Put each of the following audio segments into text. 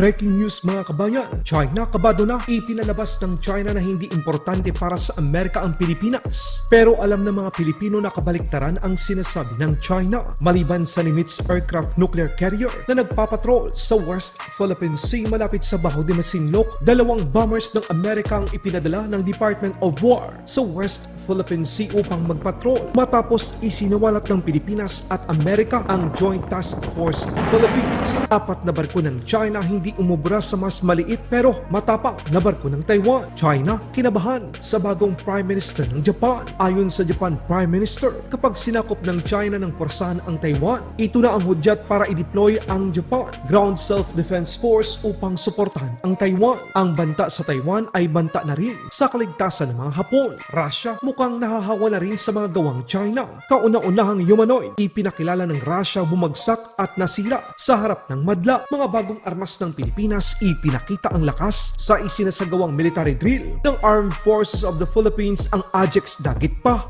Breaking news mga kabayan, China kabado na ipinalabas ng China na hindi importante para sa Amerika ang Pilipinas. Pero alam ng mga Pilipino na kabaliktaran ang sinasabi ng China maliban sa Nimitz aircraft nuclear carrier na nagpapatrol sa West Philippine Sea malapit sa Baho de Masinloc. Dalawang bombers ng Amerika ang ipinadala ng Department of War sa West Philippine Sea upang magpatrol matapos isinawalat ng Pilipinas at Amerika ang Joint Task Force Philippines. Apat na barko ng China hindi umubra sa mas maliit pero matapang na barko ng Taiwan. China kinabahan sa bagong Prime Minister ng Japan. Ayon sa Japan Prime Minister, kapag sinakop ng China ng porsahan ang Taiwan, ito na ang hudyat para i-deploy ang Japan Ground Self-Defense Force upang suportahan ang Taiwan. Ang banta sa Taiwan ay banta na rin sa kaligtasan ng mga Hapon. Russia mukhang nahahawa na rin sa mga gawang China. Kauna-unahang humanoid, ipinakilala ng Russia bumagsak at nasira sa harap ng madla. Mga bagong armas ng Pilipinas ipinakita ang lakas sa isinasagawang military drill ng Armed Forces of the Philippines ang Ajax Dagit pa.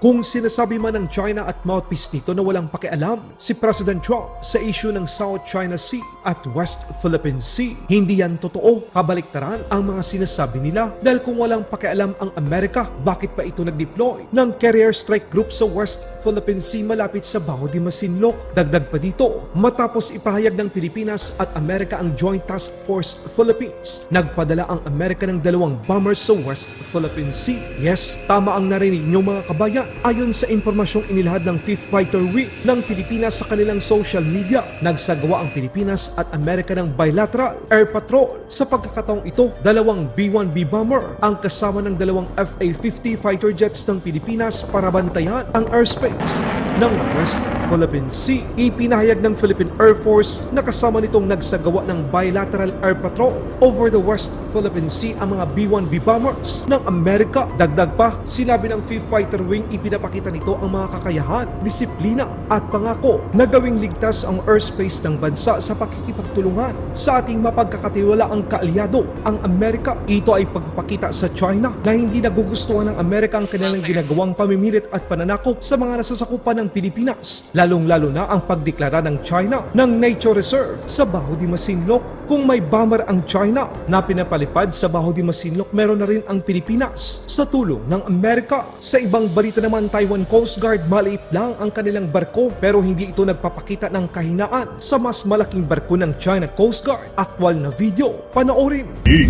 Kung sinasabi man ng China at mouthpiece nito na walang pakialam si President Trump sa issue ng South China Sea at West Philippine Sea, hindi yan totoo. Kabaliktaran ang mga sinasabi nila dahil kung walang pakialam ang Amerika, bakit pa ito nag-deploy ng carrier strike group sa West Philippine Sea malapit sa Baho de Masinloc? Dagdag pa dito, matapos ipahayag ng Pilipinas at Amerika ang Joint Task Force Philippines, nagpadala ang Amerika ng dalawang bombers sa West Philippine Sea. Yes, tama ang narinig niyo mga kabayan. Ayon sa impormasyong inilahad ng 5th Fighter Wing ng Pilipinas sa kanilang social media, nagsagawa ang Pilipinas at Amerika ng bilateral air patrol. Sa pagkakataong ito, dalawang B-1B bomber ang kasama ng dalawang FA-50 fighter jets ng Pilipinas para bantayan ang airspace ng West Philippine Sea. Ipinahayag ng Philippine Air Force na kasama nitong nagsagawa ng bilateral air patrol over the West Philippine Sea ang mga B-1B bombers ng Amerika. Dagdag pa, sinabi ng 5th Fighter Wing ipinapakita nito ang mga kakayahan, disiplina at pangako na gawing ligtas ang airspace ng bansa sa pakikipagtulungan sa ating mapagkakatiwala ang kaalyado, ang Amerika. Ito ay pagpapakita sa China na hindi nagugustuhan ng Amerika ang kanilang ginagawang pamimilit at pananakop sa mga nasasakupan ng Pilipinas, lalong-lalo na ang pagdeklara ng China ng Nature Reserve sa Baho de Masinloc. Kung may bomber ang China na pinapalipad sa Baho de Masinloc, meron na rin ang Pilipinas sa tulong ng Amerika. Sa ibang balita naman, Taiwan Coast Guard maliit lang ang kanilang barko pero hindi ito nagpapakita ng kahinaan sa mas malaking barko ng China Coast Guard. Aktwal na video, panoorin. 日，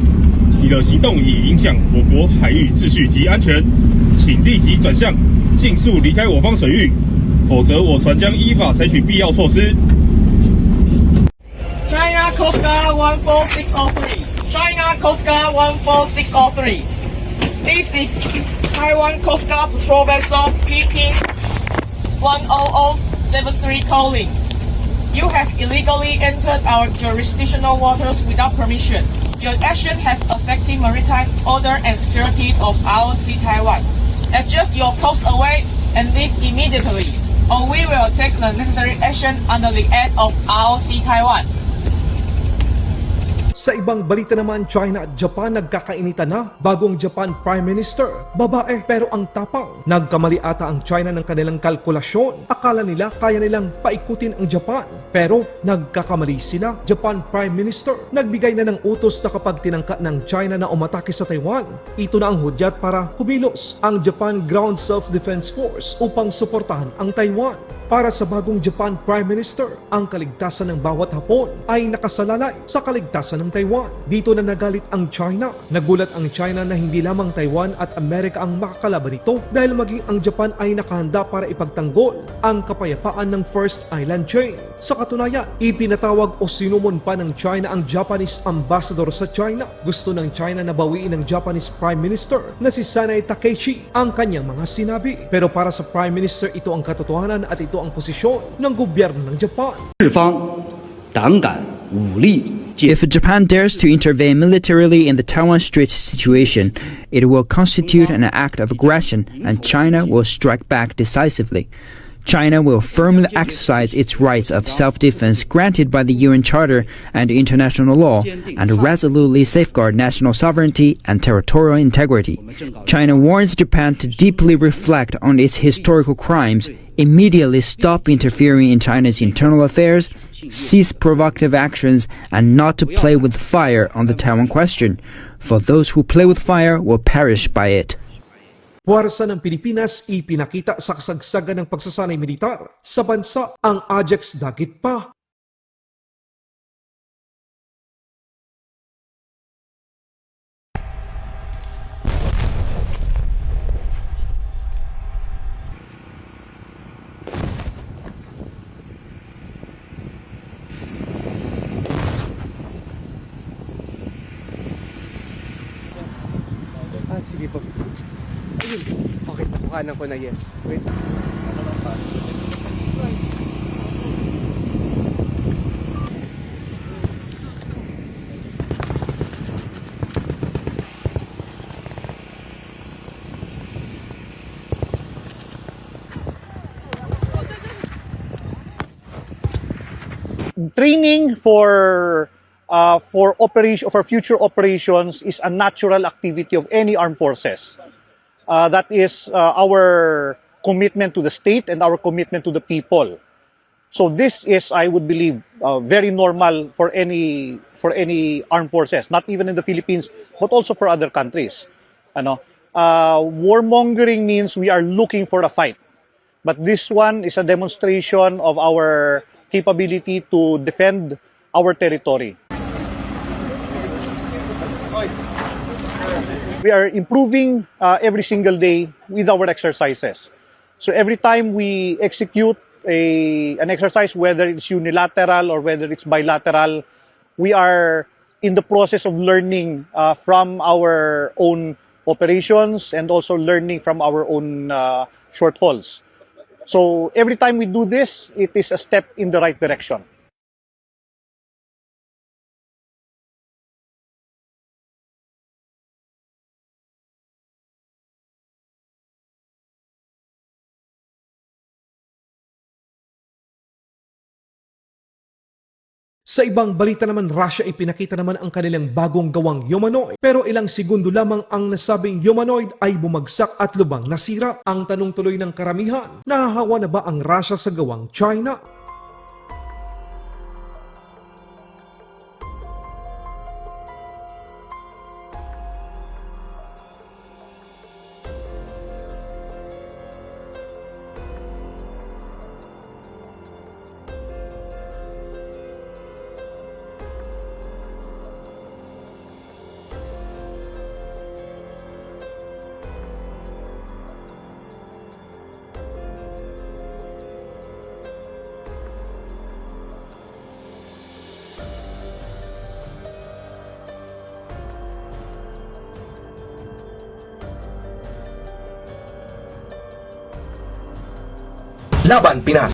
你的行动已影响我国海域秩序及安全，请立即转向，尽速离开我方水域， 否则我船将依法采取必要措施。 China Coast Guard 14603. China Coast Guard 14603. This is Taiwan Coast Guard patrol vessel PP 10073 calling. You have illegally entered our jurisdictional waters without permission. Your action have affected maritime order and security of ROC Taiwan. Adjust your course away and leave immediately, or we will take the necessary action under the Act of ROC Taiwan. Sa ibang balita naman, China at Japan nagkakainitan na bagong Japan Prime Minister. Babae pero ang tapang. Nagkamali ata ang China ng kanilang kalkulasyon. Akala nila kaya nilang paikutin ang Japan. Pero nagkakamali sila. Japan Prime Minister nagbigay na ng utos na kapag tinangka ng China na umatake sa Taiwan. Ito na ang hudyat para kumilos ang Japan Ground Self-Defense Force upang suportahan ang Taiwan. Para sa bagong Japan Prime Minister, ang kaligtasan ng bawat Hapon ay nakasalalay sa kaligtasan ng Taiwan. Dito na nagalit ang China. Nagulat ang China na hindi lamang Taiwan at Amerika ang makakalaban nito dahil maging ang Japan ay nakahanda para ipagtanggol ang kapayapaan ng First Island Chain. Sa katunayan, ipinatawag o sinumon pa ng China ang Japanese ambassador sa China. Gusto ng China na bawiin ng Japanese Prime Minister na si Sanai Takeichi ang kanyang mga sinabi. Pero para sa Prime Minister, ito ang katotohanan at ito ang posisyon ng gobyerno ng Japan. If Japan dares to intervene militarily in the Taiwan Strait situation, it will constitute an act of aggression and China will strike back decisively. China will firmly exercise its rights of self-defense granted by the UN Charter and international law and resolutely safeguard national sovereignty and territorial integrity. China warns Japan to deeply reflect on its historical crimes, immediately stop interfering in China's internal affairs, cease provocative actions, and not to play with fire on the Taiwan question, for those who play with fire will perish by it. Puwersa ng Pilipinas ipinakita sa kasagsagan ng pagsasanay militar sa bansa ang Ajax Dagit pa. Okay, nakuhanan ko na yes. Wait. training for uh, for operation for future operations is a natural activity of any armed forces. Uh, that is uh, our commitment to the state and our commitment to the people. So this is, I would believe, uh, very normal for any for any armed forces, not even in the Philippines, but also for other countries. Ano, uh, warmongering means we are looking for a fight. But this one is a demonstration of our capability to defend our territory. We are improving uh, every single day with our exercises. So every time we execute a, an exercise, whether it's unilateral or whether it's bilateral, we are in the process of learning uh, from our own operations and also learning from our own uh, shortfalls. So every time we do this, it is a step in the right direction. Sa ibang balita naman, Russia ipinakita naman ang kanilang bagong gawang humanoid. Pero ilang segundo lamang ang nasabing humanoid ay bumagsak at lubang nasira. Ang tanong tuloy ng karamihan, nahahawa na ba ang Russia sa gawang China? Laban Pinas